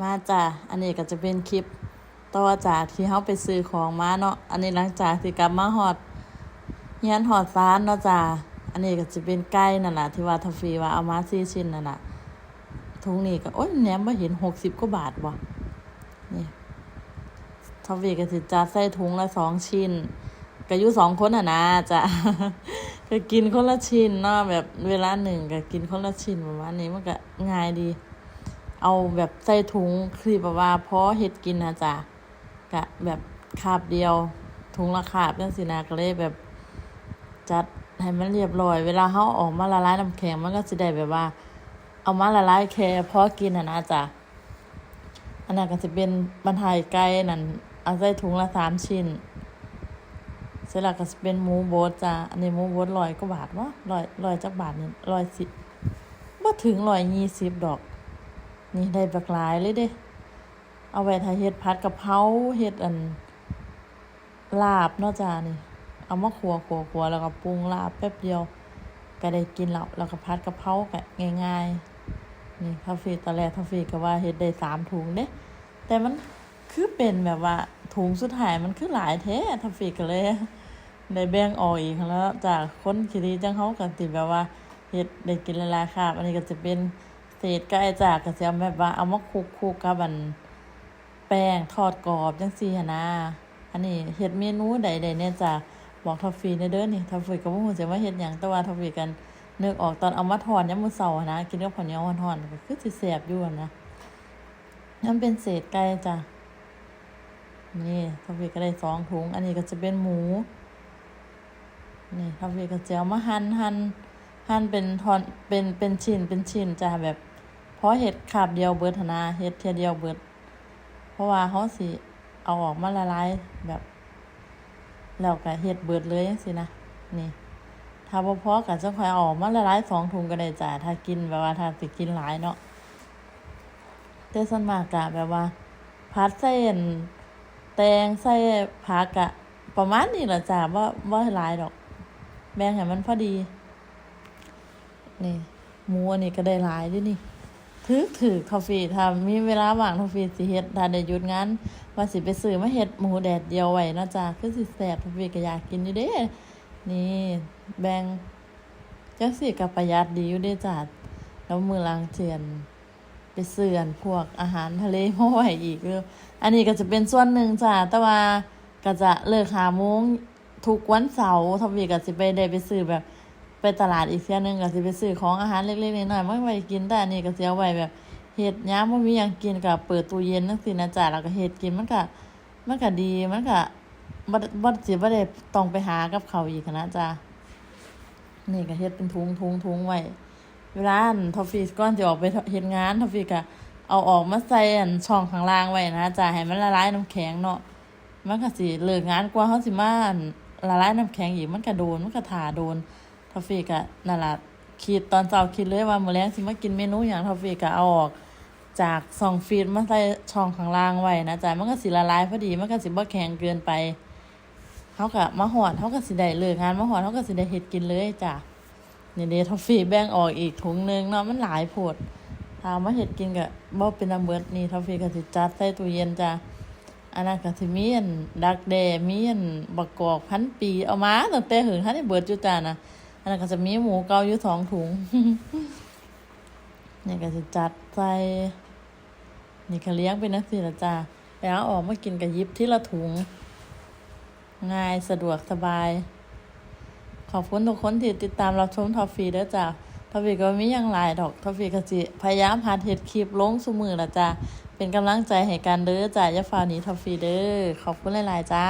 มาจ้ะอันนี้ก็จะเป็นคลิปต่อจากที่เฮาไปซื้อของมาเนาะ อันนี้หลังจากที่กลับมาฮอดเฮียนฮอดซานเนาะจ้ะอันนี้ก็จะเป็นไก่นั่นล่ะที่ว่าทอฟฟี่ว่าเอามา4ชิ้นนั่นล่ะถุงนี้ก็โอ๊ยแหนมบ่เห็น60กว่าบาทบ่นี่ทอฟฟี่ก็สิจัดใส่ถุงละสองชิ้นก็อยู่สองคนน่ะนะจ้ะก็กินคนละชิ้นเนาะแบบเวลาหนึ่งก็กินคนละชิ้นประมาณนี้มันก็ง่ายดี เอาแบบใส่ถุงคือแบบว่าพอเฮ็ดกินนะจ๊ะกะแบบคาบเดียว ถุงละคาบจังซี่นะก็เลยแบบจัดให้มันเรียบร้อย เวลาเฮาออกมาละลายน้ำแข็งมันก็สิได้แบบว่า เอามาละลายแค่พอกินนะนะจ๊ะอันนั้นก็สิเป็นบรรทายไก่นั่นเอาใส่ถุงละสามชิ้นเสร็จแล้วก็สิเป็นหมูโบดจ้ะอันนี้หมูโบดร้อยกว่าบาทวะร้อยร้อยจักบาทนี่ร้อยสิบ่ถึงร้อยยี่สิบดอก นี่ได้บักหลายเลยเด้ เอาไว้ถ้าเฮ็ดผัดกะเพราเฮ็ดอัน ลาบเนาะจ้านี่ เอามาขัวขัวขัวแล้วก็ปรุงลาบแป๊บเดียว ก็ได้กินแล้วแล้วก็ผัดกะเพราก็ง่าย ๆ นี่ทาฟีตอนแรกทาฟีก็ว่าเฮ็ดได้สามถุงเด้แต่มันคือเป็นแบบว่าถุงสุดท้ายมันคือหลายแท้ทาฟีก็เลยได้แบ่งออกอีกแล้วจากคนคิดีจังเฮาก็สิแบบว่าเฮ็ดได้กินหลายคาบอันนี้ก็จะเป็น เศษไก่จากก็สิเอาแบบว่าเอามาคลุกๆกับอันแป้งทอดกรอบจังซี่หนะอันนี้เฮ็ดเมนูใดๆเนี่ยจ้ะบอกทอฟฟี่ในเด้อนี่ทอฟฟี่ก็บ่ฮู้สิว่าเฮ็ดหยังแต่ว่าทอฟฟี่กันนึกออกตอนเอามาทอดยามมื้อเช้าะนะกินกับข้าวเหนียวร้อนๆก็คือสิแซ่บอยู่นนะมันเป็นเศษไก่จ้ะนี่ทอฟฟี่ก็ได้สองถุง อันนี้ก็จะเป็นหมู นี่ทำเวกระเจียวมาหั่นหั่น หั่นเป็นทอนเป็นเป็นชิ้นเป็นชิ้นจ้าแบบเพราะเห็ดขาบเดียวเบิดหนนาเห็ดเทียเดียวเบิด เพราะว่าเขาสิเอาออกมาละลายแบบแล้วก็เห็ดเบิดเลยจังซี่นะนี่ ถ้าบ่พอก็จะค่อยออกมาละลายสองถุงก็ได้จ้าถ้ากินแบบว่าถ้าสิกินหลายเนาะแต่ส่วนมากกะแบบว่าพัดใส่อั่นแตงใส่ผักกะประมาณนี้แหละจ้าว่าว่าหลายดอก แบ่งให้มันพอดี นี่หมูอันนี้ก็ได้หลายด้วยนี่ถือถือทอฟฟี่ถ้ามีเวลาว่างทอฟฟี่สิเฮ็ดถ้าได้หยุดงานว่าสิไปซื้อมาเฮ็ดหมูแดดเดียวไว้นะจ้าคือสิแซ่บทอฟฟี่ก็อยากกินอยู่เด้ นี่แบ่งจังสิก็ประหยัดดีอยู่เด้จ้าแล้วมือล้างเทียนไปเสื่อนพวกอาหารทะเลมาไว้อีกเด้ออันนี้ก็จะเป็นส่วนหนึ่งจ้าแต่ว่าก็จะเลิกหาโมงทุกวันเสาร์ทวีก็สิไปได้ไปซื้อแบบ ไปตลาดอีกเที่ยนึงก็สิไปซื้อของอาหารเล็กๆน้อยๆมาไว้กินแต่อันนี้ก็สิเอาไว้แบบเฮ็ดยามบ่มีหยังกินก็เปิดตู้เย็นจังซี่นะจ้ะแล้วก็เฮ็ดกินมันก็มันก็ดีมันก็บ่บ่สิบ่ได้ต้องไปหากับเขาอีกนะจ้ะนี่ก็เฮ็ดเป็นถุงๆๆไว้เวลานทอฟฟี่ก่อนจะออกไปเฮ็ดงานทอฟฟี่ก็เอาออกมาใส่อันช่องข้างล่างไว้นะจ้ะให้มันละลายน้ำแข็งเนาะมันก็สิเลิกงานกว่าเฮาสิมาละลายน้ำแข็งอีกมันก็โดนมันก็ท่าโดน ทอฟฟี่ก็นั่นละคิดตอนเช้าคิดเลยว่ามื้อแลงสิมากินเมนูหยังทอฟฟี่ก็เอาออก จากช่องฟีดมาใส่ช่องข้างล่างไว้นะจ้ะมันก็สิละลายพอดีมันก็สิบ่แข็งเกินไปเฮาก็มาฮอดเฮาก็สิได้เลิกงานมาฮอดเฮาก็สิได้เฮ็ดกินเลยจ้ะนี่เดทอฟฟี่แบ่งออกอีกถุงนึงเนาะมันหลายโพดถ้าเอามาเฮ็ดกินก็บ่เป็นอันเบิดนี่ทอฟฟี่ก็สิจัดใส่ตู้เย็นจ้ะอันนั้นก็สิมีอันดักแด้มีอันบักกอกพันปีเอามาตั้งแต่หึงทันได้เบิดอยู่จ้ะนะ อันนั้นก็จะมีหมูเกาอยู่สองถุงนี่ก็สิจัดใส่นี่ก็เลี้ยงเป็นจังซี่ล่ะจ้ะแล้วออกมากินก็หยิบทีละถุง ง่ายสะดวกสบาย ขอบคุณทุกคนที่ติดตามรับชมทอฟฟี่เด้อจ้ะทอฟฟี่ก็มีอย่างหลายดอกทอฟฟี่ก็สิพยายามหาเฮ็ดคลิปลงซุมือละจ้ะเป็นกำลังใจให้กันเด้อจ้ะอย่าฝ่าหนีทอฟฟี่เด้อขอบคุณหลาย ๆ จ้า